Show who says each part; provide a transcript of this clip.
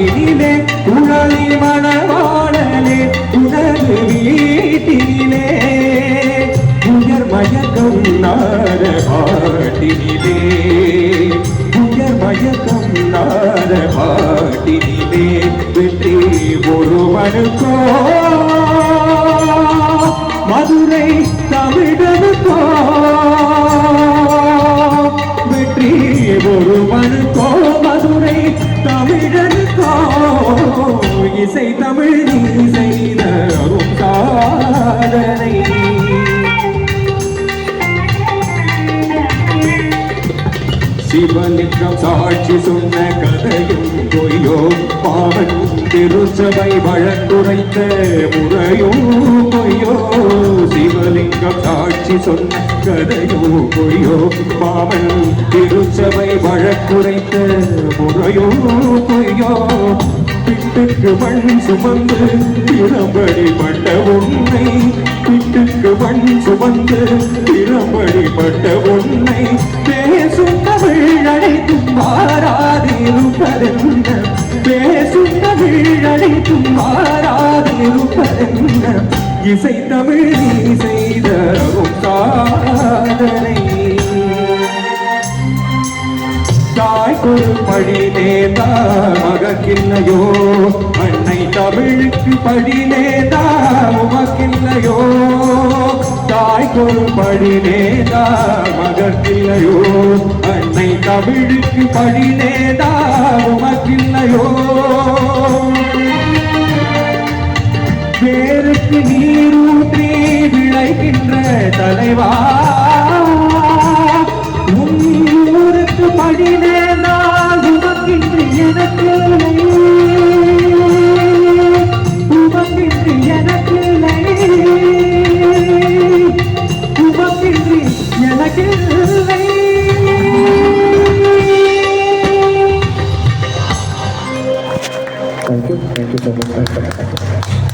Speaker 1: நாட்டினிலே உழலி மணவாளனே உனது வீட்டிலே உயர் மயக்கம் நார பாட்டினிலே. உயர் மயக்கம் நார பாட்டினிலே வெற்றி ஒருவனுக்கோ. மதுரை தமிழனுக்கோ. வெற்றி ஒருவனுக்கோ. மதுரை தமிழன் சிவலிங்கம் சாட்சி சொன்ன கதையும் பொய்யோ பாவன் திருச்சபை வழக்குரைத்த முறையோ பொய்யோ சிவலிங்கம் சாட்சி சொன்ன கதையோ பொய்யோ பாவன் திருச்சபை வழக்குரைத்த முறையோ பொய்யோ பிட்டுக்கு மண் சுமந்து திறம்படி பட்ட உன்னை பிட்டுக்கு மண் சுமந்து திறம்படி பட்ட உன்னை பேசும் தமிழ் அழைத்தும் மாறாதிருப்பதென்ன இசை தமிழ் நீ செய்த ஒரு சாதனை. தாய்க்கு படி நேதா மகக்கில்லையோ அன்னை தமிழுக்கு படி நேதா உமக்கில்லையோ? தாய்க்கு படி நேதா மகக்கில்லையோ அன்னை தமிழுக்கு படி நேதா உமக்கில்லையோ பேருக்கு நீரூற்றி விளைகின்ற தலைவா உன் ஊருக்கு படினே நான் எனக்கு இல்லை. எனக்கு இல்லை. உமக்கின்றி எனக்கு 曲
Speaker 2: を持ち帰りたいと思います。